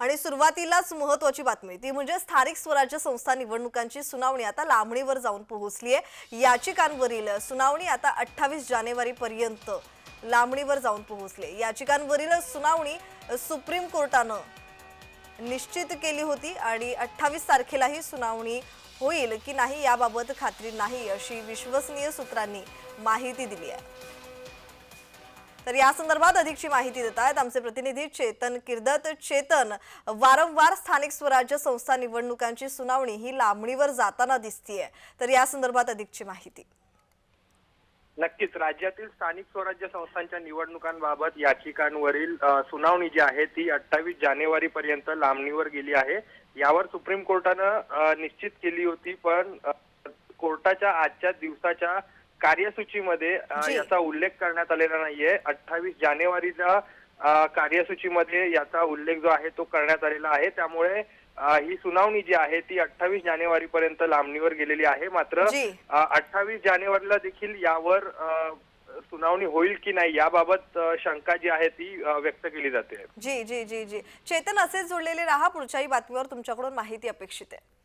आणि सुरुवातीलाच महत्वाची बातमी ती म्हणजे स्थानिक स्वराज्य संस्था निवडणुकांची सुनावणी आता लांबणीवर जाऊन पोहोचली आहे. याचिकांवरील सुनावणी आता अठ्ठावीस जानेवारी पर्यंत लांबणीवर जाऊन पोहोचले याचिकांवरील सुनावणी सुप्रीम कोर्टानं निश्चित केली होती आणि अठ्ठावीस तारखेलाही सुनावणी होईल की नाही याबाबत खात्री नाही अशी विश्वसनीय सूत्रांनी माहिती दिली आहे. तर या संदर्भात अधिकची माहिती देत आहेत आमचे प्रतिनिधी चेतन किर्दत. चेतन वारंवार स्थानिक स्वराज्य संस्था निवडणुकांची सुनावणी ही लांबणीवर जाताना दिसतीये. तर या संदर्भात अधिकची माहिती. नक्कीच. राज्यातील स्थानिक स्वराज्य संस्थांच्या निवडणुकांबाबत याचिकांवरील सुनावणी जी आहे ती अठ्ठावीस जानेवारी पर्यंत लांबणीवर गेली आहे. यावर सुप्रीम कोर्टानं निश्चित केली होती पण कोर्टाच्या आजच्या दिवसाच्या कार्यसूचीमध्ये जी. याचा उल्लेख करण्यात आलेला नाहीये. अठ्ठावीस जानेवारीच्या अ, कार्यसूचीमध्ये याचा उल्लेख जो आहे तो करण्यात आलेला आहे. त्यामुळे अ, ही सुनावणी जी आहे ती अठ्ठावीस जानेवारी पर्यंत लांबणीवर गेलेली आहे. मात्र जी. अठ्ठावीस जानेवारीला देखील यावर अ, सुनावणी होईल की नाही याबाबत अ, शंका जी आहे ती अ, व्यक्त केली जाते. जी जी जी जी. चेतन असेच जोडलेले राहा. पुढच्याही बातमीवर तुमच्याकडून माहिती अपेक्षित आहे.